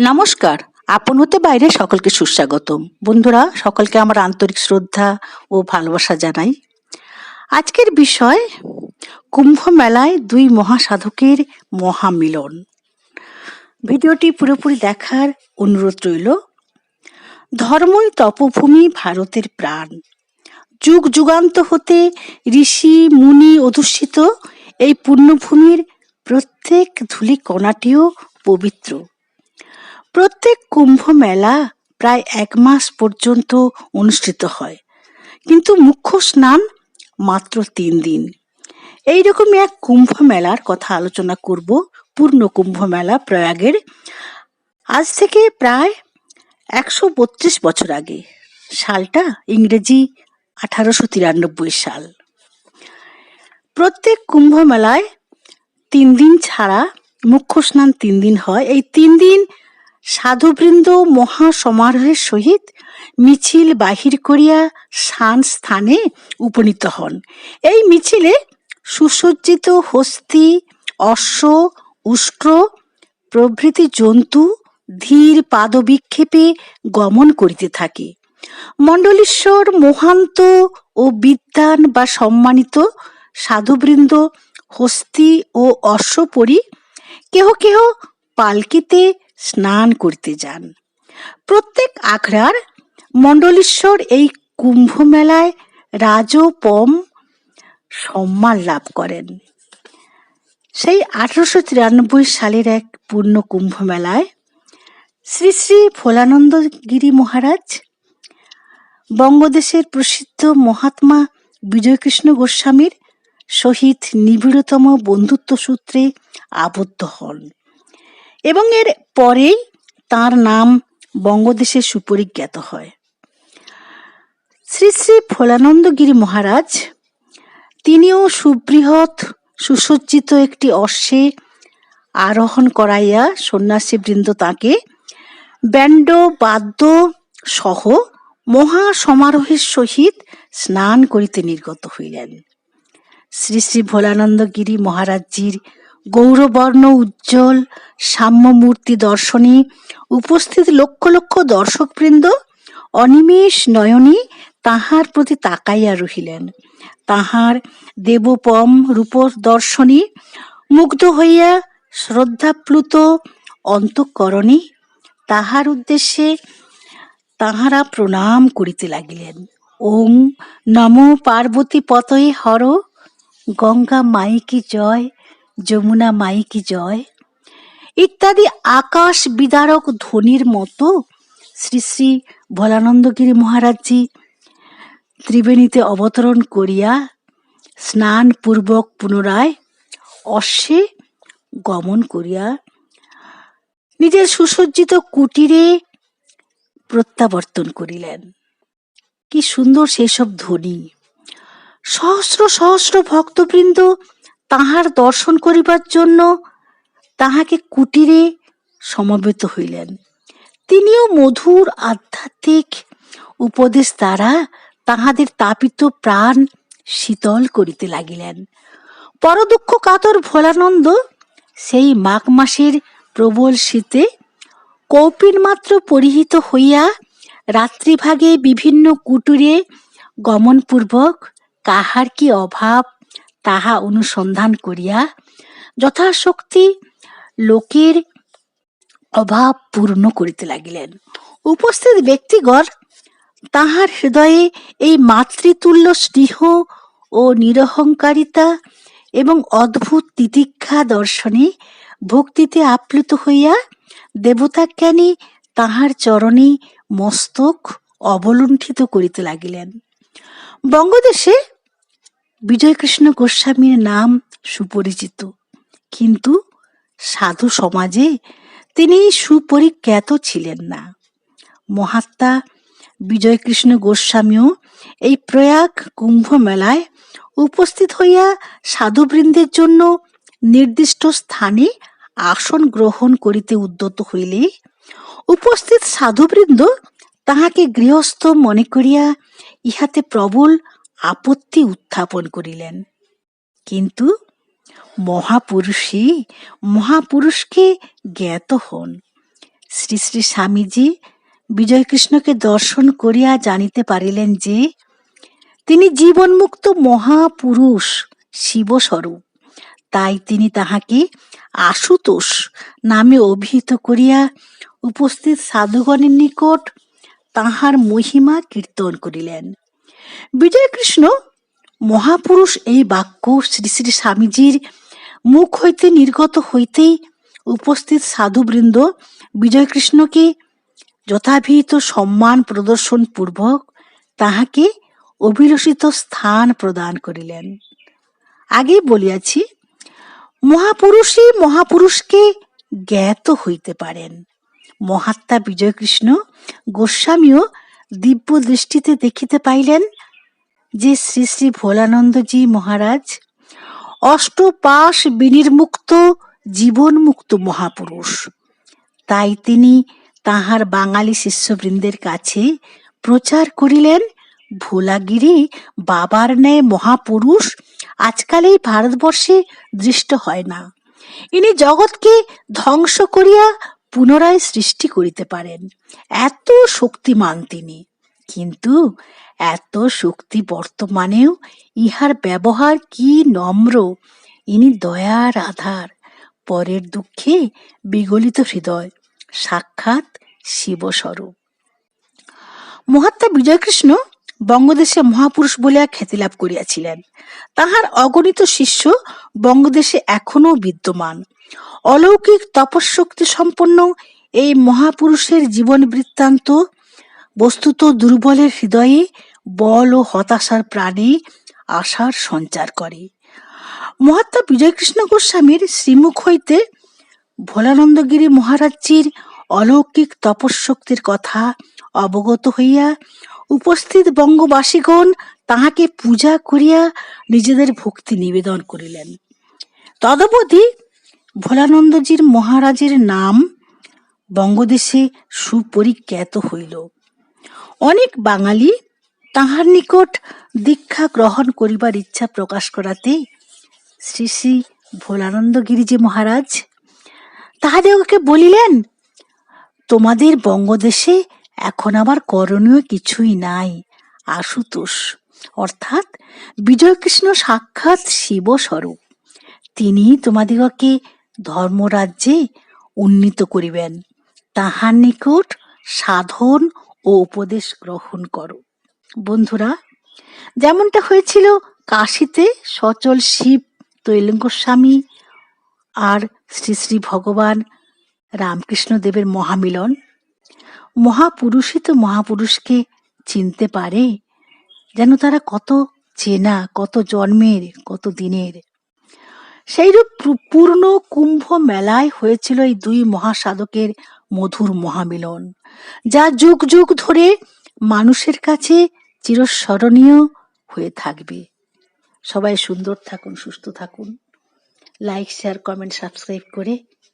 নমস্কার, আপন হতে বাইরে সকলকে সুস্বাগতম। বন্ধুরা, সকলকে আমার আন্তরিক শ্রদ্ধা ও ভালোবাসা জানাই। আজকের বিষয়, কুম্ভ মেলায় দুই মহাসাধকের মহামিলন। ভিডিওটি পুরোপুরি দেখার অনুরোধ রইল। ধর্মই তপভূমি ভারতের প্রাণ। যুগ যুগান্ত হতে ঋষি, মুনি অধুষ্ঠিত এই পুণ্যভূমির প্রত্যেক ধূলি কণাটিও পবিত্র। প্রত্যেক কুম্ভ মেলা প্রায় এক মাস পর্যন্ত অনুষ্ঠিত হয়। কিন্তু মুখ্য স্নান মাত্র তিন দিন। এই এইরকমই এক কুম্ভ মেলার কথা আলোচনা করব, পূর্ণ কুম্ভ মেলা প্রয়াগের। আজ থেকে প্রায় একশো বত্রিশ বছর আগে। সালটা ইংরেজি আঠারোশো তিরানব্বই সাল। প্রত্যেক কুম্ভ মেলায় তিন দিন ছাড়া মুখ্য স্নান তিন দিন হয়। এই তিন দিন সাধুবৃন্দ মহা সমারোহের সহিত মিছিল বাহির করিয়া স্থান স্থানে উপনীত হন। এই মিছিলে সুসজ্জিত হস্তি, অশ্ব, উষ্ট্র, প্রভৃতি জন্তু, ধীর পাদবিক্ষেপে গমন করিতে থাকে। মণ্ডলীশ্বর মহান্ত ও বিদ্যান বা সম্মানিত সাধুবৃন্দ, হস্তি ও অশ্বপরি কেহ কেহ পালকিতে স্নান করতে যান। প্রত্যেক আখড়ার মণ্ডলীশ্বর এই কুম্ভ মেলায় রাজপম সম্মান লাভ করেন। সেই আঠারোশো তিরানব্বই সালের এক পূর্ণ কুম্ভ মেলায় শ্রী শ্রী ভোলানন্দ গিরি মহারাজ, বঙ্গদেশের প্রসিদ্ধ মহাত্মা বিজয়কৃষ্ণ গোস্বামীর সহিত নিবিড়তম বন্ধুত্ব সূত্রে আবদ্ধ হন। এবং এর পরেই তার নাম বঙ্গদেশে সুপরিজ্ঞাত হয়। শ্রী শ্রী ভোলানন্দগিরি মহারাজ তিনিও সুবৃহৎ, সুসজ্জিত একটি অশ্বে আরোহণ করাইয়া সন্ন্যাসী বৃন্দ তাকে ব্যান্ড বাদ্য সহ মহা সমারোহের সহিত স্নান করিতে নির্গত হইলেন। শ্রী শ্রী ভোলানন্দগিরি মহারাজজির গৌরবর্ণ, উজ্জ্বল সাম্য মূর্তি দর্শনে, উপস্থিত লক্ষ লক্ষ দর্শকবৃন্দ, অনিমেষ নয়নে তাহার প্রতি তাকাইয়া রহিলেন। তাহার দেবপম রূপ দর্শনে, মুগ্ধ হইয়া শ্রদ্ধাপ্লুত অন্তঃকরণে তাহার উদ্দেশ্যে তাহারা প্রণাম করিতে লাগিলেন। ওং নম পার্বতী পতয়ে হর, গঙ্গা মাইকি জয়। যমুনা মাই কি জয়? ইত্যাদি আকাশ বিদারক ধ্বনির মতো শ্রী শ্রী ভোলানন্দগিরি মহারাজজি ত্রিবেণীতে অবতরণ করিয়া স্নান পূর্বক পুনরায় অশ্বে গমন করিয়া নিজের সুসজ্জিত কুটিরে প্রত্যাবর্তন করিলেন। কি সুন্দর সেসব ধ্বনি। সহস্র সহস্র ভক্তবৃন্দ তাহার দর্শন করিবার জন্য তাহাকে কুটিরে সমবেত হইলেন। তিনিও মধুর আধ্যাত্মিক উপদেশ দ্বারা তাহাদের তাপিত প্রাণ শীতল করিতে লাগিলেন। পরদুঃখ কাতর ভোলানন্দ সেই মাঘ মাসের প্রবল শীতে কৌপিন মাত্র পরিহিত হইয়া রাত্রিভাগে বিভিন্ন কুটুরে গমনপূর্বক কাহার কি অভাব তাহা অনুসন্ধান করিয়া যথাশক্তি লোকের অভাব পূর্ণ করিতে লাগিলেন। উপস্থিত ব্যক্তিগণ তাহার হৃদয়ে এই মাতৃতুল্য স্নেহ ও নিরহংকারিতা এবং অদ্ভুত তিতিক্ষা দর্শনে ভক্তিতে আপ্লুত হইয়া দেবতাজ্ঞানী তাহার চরণে মস্তক অবলুণ্ঠিত করিতে লাগিলেন। বঙ্গদেশে বিজয়কৃষ্ণ গোস্বামীর নাম সুপরিচিত। কিন্তু সাধু সমাজে তিনি সুপরিজ্ঞাত ছিলেন না। মহাত্মা বিজয়কৃষ্ণ গোস্বামীও এই প্রয়াগ কুম্ভ মেলায় উপস্থিত হইয়া সাধুবৃন্দের জন্য নির্দিষ্ট স্থানে আসন গ্রহণ করিতে উদ্যত হইলে উপস্থিত সাধুবৃন্দ তাহাকে গৃহস্থ মনে করিয়া ইহাতে প্রবল আপত্তি উত্থাপন করিলেন। কিন্তু মহাপুরুষই মহাপুরুষকে জ্ঞাত হন। শ্রী শ্রী স্বামীজি বিজয়কৃষ্ণকে দর্শন করিয়া জানিতে পারিলেন যে, তিনি জীবনমুক্ত মহাপুরুষ শিবস্বরূপ। তাই তিনি তাহাকে আশুতোষ নামে অভিহিত করিয়া উপস্থিত সাধুগণের নিকট তাহার মহিমা কীর্তন করিলেন। বিজয়কৃষ্ণ মহাপুরুষ এই বাক্য শ্রী শ্রী স্বামীজির মুখ হইতে নির্গত হইতেই উপস্থিত সাধুবৃন্দ বিজয়কৃষ্ণকে যথাভিহিত সম্মান প্রদর্শন পূর্বক তাহাকে অভিলষিত স্থান প্রদান করিলেন। আগেই বলিয়াছি, মহাপুরুষই মহাপুরুষকে জ্ঞাত হইতে পারেন। মহাত্মা বিজয়কৃষ্ণ গোস্বামীও দিব্য দৃষ্টিতে দেখিতে পাইলেন যে শ্রী শ্রী ভোলানন্দজি মহারাজ অষ্টপাশ বিনির্মুক্ত, জীবনমুক্ত মহাপুরুষ। তাই তিনি তাহার বাঙালি শিষ্যবৃন্দের কাছে প্রচার করিলেন, ভোলাগিরি, বাবার ন্যায় মহাপুরুষ আজকাল এই ভারতবর্ষে দৃষ্ট হয় না। ইনি জগৎকে ধ্বংস করিয়া পুনরায় সৃষ্টি করিতে পারেন। এত শক্তিমান তিনি। কিন্তু এত শক্তি বর্তমানেও ইহার ব্যবহার কি নম্র, ইনি দয়ার আধার। পরের দুঃখে বিগলিত হৃদয়, সাক্ষাৎ শিবস্বরূপ। মহাত্মা বিজয়কৃষ্ণ বঙ্গদেশে মহাপুরুষ বলিয়া খ্যাতি লাভ করিয়াছিলেন। তাহার অগণিত শিষ্য বঙ্গদেশে এখনও বিদ্যমান। অলৌকিক তপশক্তি সম্পন্ন এই মহাপুরুষের জীবন বৃত্তান্ত বস্তুত দুর্বলের হৃদয়ে বল ও হতাশার প্রাণে আশার সঞ্চার করে। মহাত্মা বিজয়কৃষ্ণ গোস্বামীর শ্রীমুখ হইতে ভোলানন্দগিরি মহারাজ্যের অলৌকিক তপশক্তির কথা অবগত হইয়া উপস্থিত বঙ্গবাসীগণ তাহাকে পূজা করিয়া নিজেদের ভক্তি নিবেদন করিলেন। তদবধি ভোলানন্দজির মহারাজের নাম বঙ্গদেশে সুপরিজ্ঞাত হইল। অনেক বাঙালি তাহার নিকট দীক্ষা গ্রহণ করিবার ইচ্ছা প্রকাশ করাতে শ্রী শ্রী ভোলানন্দ গিরিজি মহারাজ তাহাদেরকে বলিলেন, তোমাদের বঙ্গদেশে এখন আবার করণীয় কিছুই নাই। আশুতোষ। অর্থাৎ বিজয়কৃষ্ণ সাক্ষাৎ শিবস্বরূপ। তিনি তোমাদিগকে ধর্মরাজ্যে উন্নীত করিবেন। তাহার নিকট সাধন ও উপদেশ গ্রহণ করো। বন্ধুরা, যেমনটা হয়েছিল কাশীতে সচল শিব তৈলঙ্গ স্বামী আর শ্রী শ্রী ভগবান রামকৃষ্ণ দেবের মহামিলন। মহাপুরুষই তো মহাপুরুষকে চিনতে পারে। যেন তারা কত চেনা, কত জন্মের, কত দিনের। সেইরূপ পূর্ণ কুম্ভ মেলায় হয়েছিল এই দুই মহাসাধকের মধুর মহামিলন, যা যুগ যুগ ধরে মানুষের কাছে চিরস্মরণীয় হয়ে থাকবে। সবাই সুন্দর থাকুন, সুস্থ থাকুন। লাইক, শেয়ার, কমেন্ট, সাবস্ক্রাইব করে